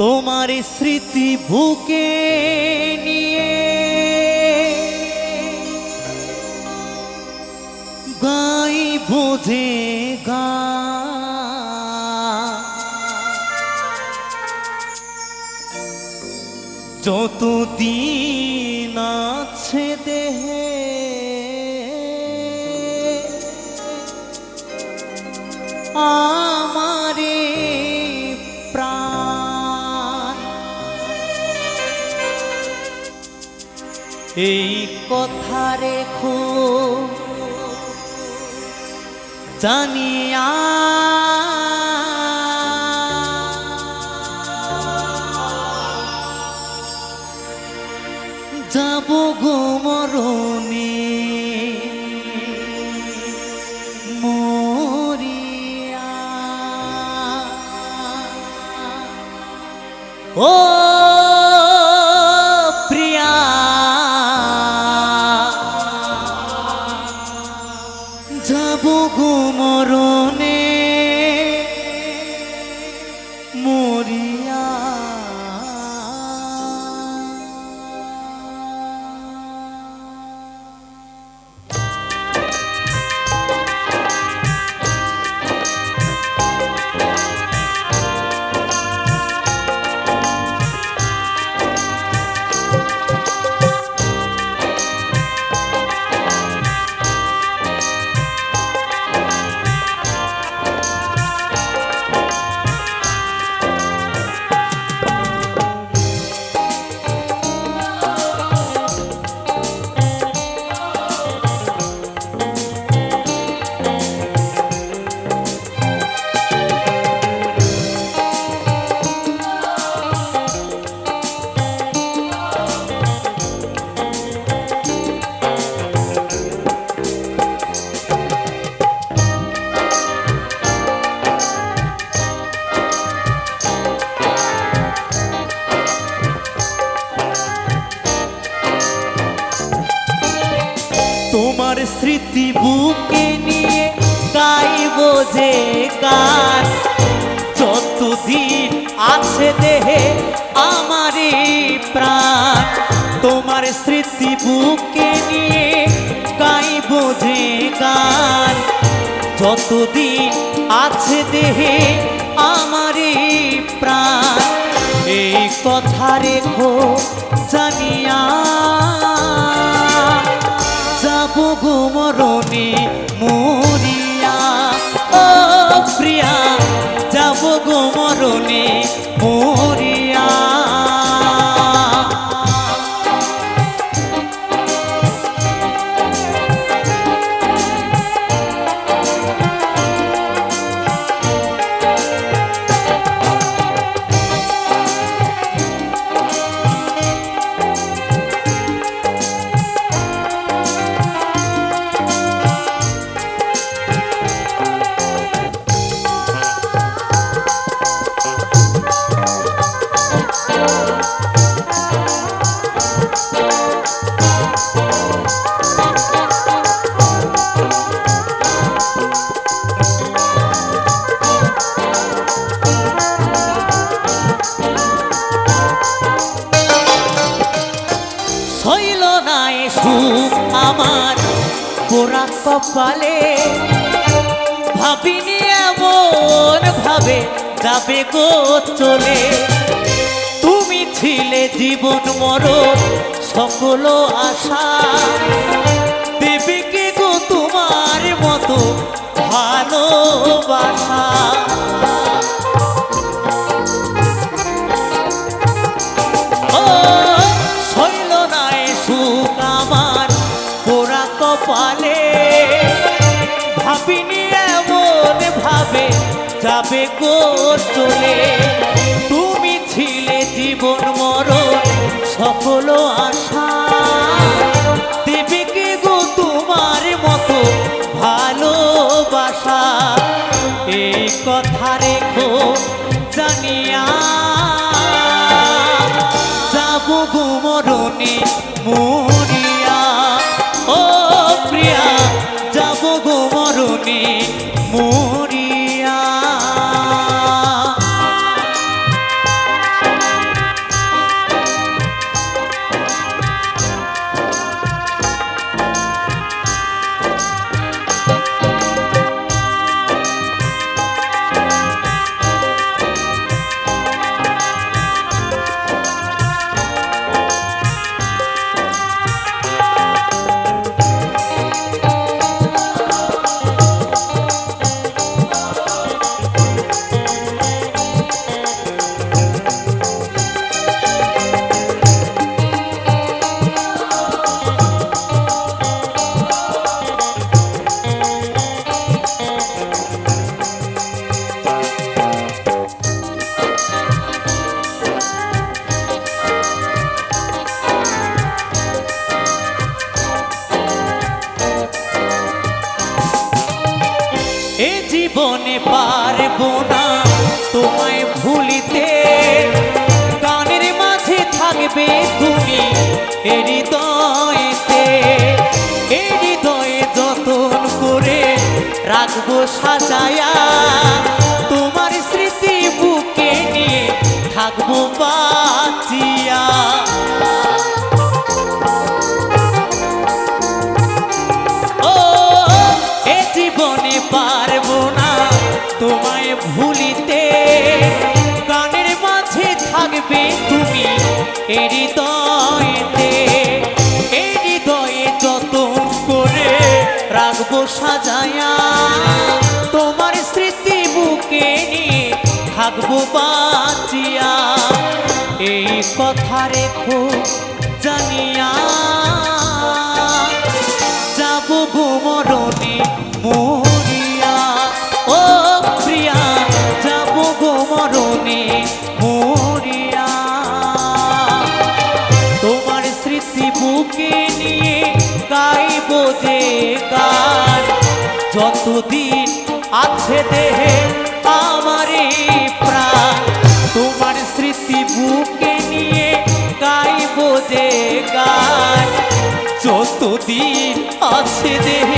তোমার স্মৃতি বুকে নিয়ে গাই বোঝে গা। যতদিন আছে দেহে আমারে এই কথা রেখো। জানিয়া যাব গো মরিয়া। ও তোমার স্মৃতি বুকে নিয়ে গাইব যে গান। যতদিন আছে দেহে আমারই প্রাণ, তোমার স্মৃতি বুকে নিয়ে গাইব যে গান। যতদিন আছে দেহে আমারই প্রাণ, এই কথা রেখো জানিয়া পোড়া কপালে। ভাবিনি এমন ভাবে যাবে গো চলে। তুমি ছিলে জীবন মরণ সকল আশা। ভাবিনি এমন ভাবে যাবে গো চলে। তুমি ছিলে জীবন মরণ সকল আশা। দেবে কে গো তোমার মতো ভালোবাসা। এই কথা মরণে জীবনে পারব না। তোমায় ভুলিতে গানের মাঝে থাকবে তুমি হৃদয়েতে। হৃদয়ে যতন করে রাখব, সাজায়া তোমায় ভুলিতে গানের মাঝে থাকবে তুমি এ হৃদয়েতে, এ হৃদয়ে যত করে রাখব সাজায়া। তোমার স্মৃতি বুকে নিয়ে থাকব বাঁচিয়া। এই কথা রেখো জানিয়া। আছে দেহে আমার এই প্রাণ। তোমার স্মৃতি বুকে নিয়ে গাইব যে গান। যতদিন আছে দেহে